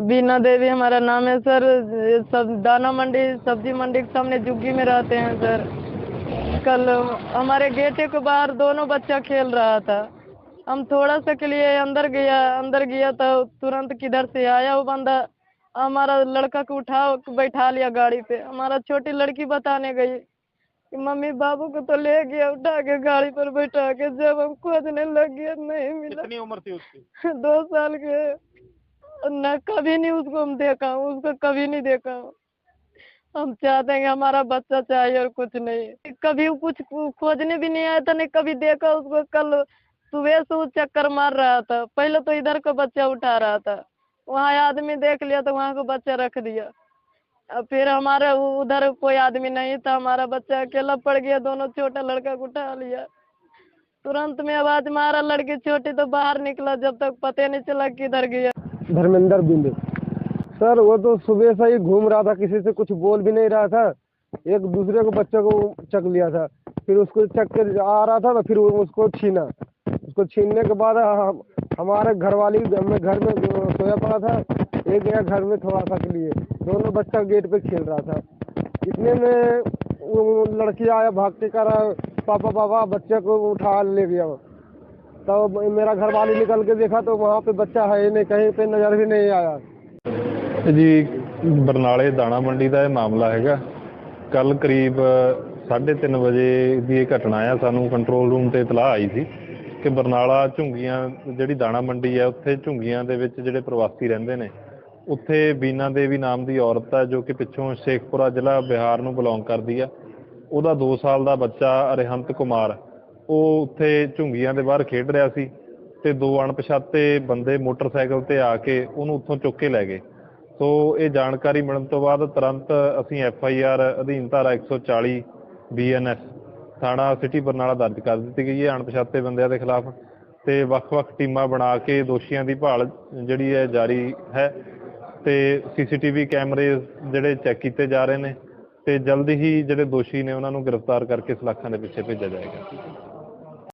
बीना देवी हमारा नाम है सर। सब दाना मंडी सब्ज़ी मंडी के सामने जुग्गी में रहते हैं सर। कल हमारे गेटे के बाहर दोनों बच्चा खेल रहा था। हम थोड़ा सा के लिए अंदर गया अंदर गया तो तुरंत किधर से आया वो बंदा? हमारा लड़का को उठा बैठा लिया गाड़ी पे। हमारा छोटी लड़की बताने गई कि मम्मी बाबू को तो ले गया उठा के गाड़ी पर बैठा के जब हम खोजने लग गए नहीं मिला। कितनी उम्र थी उसकी? दो साल के न, कभी नहीं उसको हम देखा, उसको कभी नहीं देखा। हम चाहते हैं हमारा बच्चा चाहिए और कुछ नहीं। कभी कुछ खोजने भी नहीं आया था, नहीं कभी देखा उसको। कल सुबह से वो चक्कर मार रहा था। पहले तो इधर का बच्चा उठा रहा था। वहाँ आदमी देख लिया तो वहाँ का बच्चा रख दिया। अब फिर हमारा उधर कोई आदमी नहीं था। हमारा बच्चा अकेला पड़ गया, दोनों छोटा लड़का को उठा लिया। तुरंत में आवाज़ मारा, लड़की छोटी तो बाहर निकला, जब तक पता नहीं चला किधर गया। धर्मेंद्र बिंदु। सर, वो तो सुबह से ही घूम रहा था, किसी से कुछ बोल भी नहीं रहा था। एक दूसरे को, बच्चे को चक लिया था। फिर उसको चक कर आ रहा था तो फिर उसको छीना। उसको छीनने के बाद हम, हमारे घरवाली में घर में सोया पड़ा था। एक गया घर में थोड़ा सा के लिए। दोनों बच्चा गेट पे खेल रहा था। इतने में वो लड़की आया, भागते कर, पापा पापा, बच्चे को उठा ले गया। तो मेरा घर वाली निकल के देखा तो वहाँ पे बच्चा है ही नहीं कहीं पे नजर भी नहीं आया ਇਹ ਜੀ ਬਰਨਾਲੇ ਦਾਣਾ ਮੰਡੀ ਦਾ ਇਹ ਮਾਮਲਾ ਹੈਗਾ ਕੱਲ ਕਰੀਬ 3:30 ਵਜੇ ਦੀ ਇਹ ਘਟਨਾ ਆ ਸਾਨੂੰ ਕੰਟਰੋਲ ਰੂਮ ਤੇ ਇਤਲਾਹ ਆਈ ਸੀ ਕਿ ਬਰਨਾਲਾ ਝੁੰਗੀਆਂ ਜਿਹੜੀ ਦਾਣਾ ਮੰਡੀ ਹੈ ਉੱਥੇ ਝੁੰਗੀਆਂ ਦੇ ਵਿੱਚ ਜਿਹੜੇ ਪ੍ਰਵਾਸੀ ਰਹਿੰਦੇ ਨੇ ਉੱਥੇ ਬੀਨਾ ਦੇਵੀ ਨਾਮ ਦੀ ਔਰਤ ਹੈ ਜੋ ਕਿ ਪਿੱਛੋਂ ਸ਼ੇਖਪੁਰਾ ਜ਼ਿਲ੍ਹਾ ਬਿਹਾਰ ਨੂੰ ਬਿਲੋਂਗ ਕਰਦੀ ਆ ਉਹਦਾ 2 ਸਾਲ ਦਾ ਬੱਚਾ ਅਰਿਹੰਤ ਕੁਮਾਰ ਉਹ ਉੱਥੇ ਝੁੰਗੀਆਂ ਦੇ ਬਾਹਰ ਖੇਡ ਰਿਹਾ ਸੀ ਤੇ ਦੋ ਅਣਪਛਾਤੇ ਬੰਦੇ ਮੋਟਰਸਾਈਕਲ ਤੇ ਆ ਕੇ ਉਹਨੂੰ ਉੱਥੋਂ ਚੁੱਕ ਕੇ ਲੈ ਗਏ। ਸੋ ਇਹ ਜਾਣਕਾਰੀ ਮਿਲਣ ਤੋਂ ਬਾਅਦ ਤੁਰੰਤ ਅਸੀਂ ਐਫ ਆਈ ਆਰ ਅਧੀਨ ਧਾਰਾ 140 ਬੀਐਨਐਸ ਥਾਣਾ ਸਿਟੀ ਬਰਨਾਲਾ ਦਰਜ ਕਰ ਦਿੱਤੀ ਗਈ ਹੈ ਅਣਪਛਾਤੇ ਬੰਦਿਆਂ ਦੇ ਖਿਲਾਫ ਤੇ ਵੱਖ-ਵੱਖ ਟੀਮਾਂ ਬਣਾ ਕੇ ਦੋਸ਼ੀਆਂ ਦੀ ਭਾਲ ਜਿਹੜੀ ਹੈ ਜਾਰੀ ਹੈ ਤੇ ਸੀਸੀਟੀਵੀ ਕੈਮਰੇ ਜਿਹੜੇ ਚੈੱਕ ਕੀਤੇ ਜਾ ਰਹੇ ਨੇ ਤੇ ਜਲਦੀ ਹੀ ਜਿਹੜੇ ਦੋਸ਼ੀ ਨੇ ਉਹਨਾਂ ਨੂੰ ਗ੍ਰਿਫਤਾਰ ਕਰਕੇ ਸਲਾਖਾਂ ਦੇ ਪਿੱਛੇ ਭੇਜਿਆ ਜਾਏਗਾ।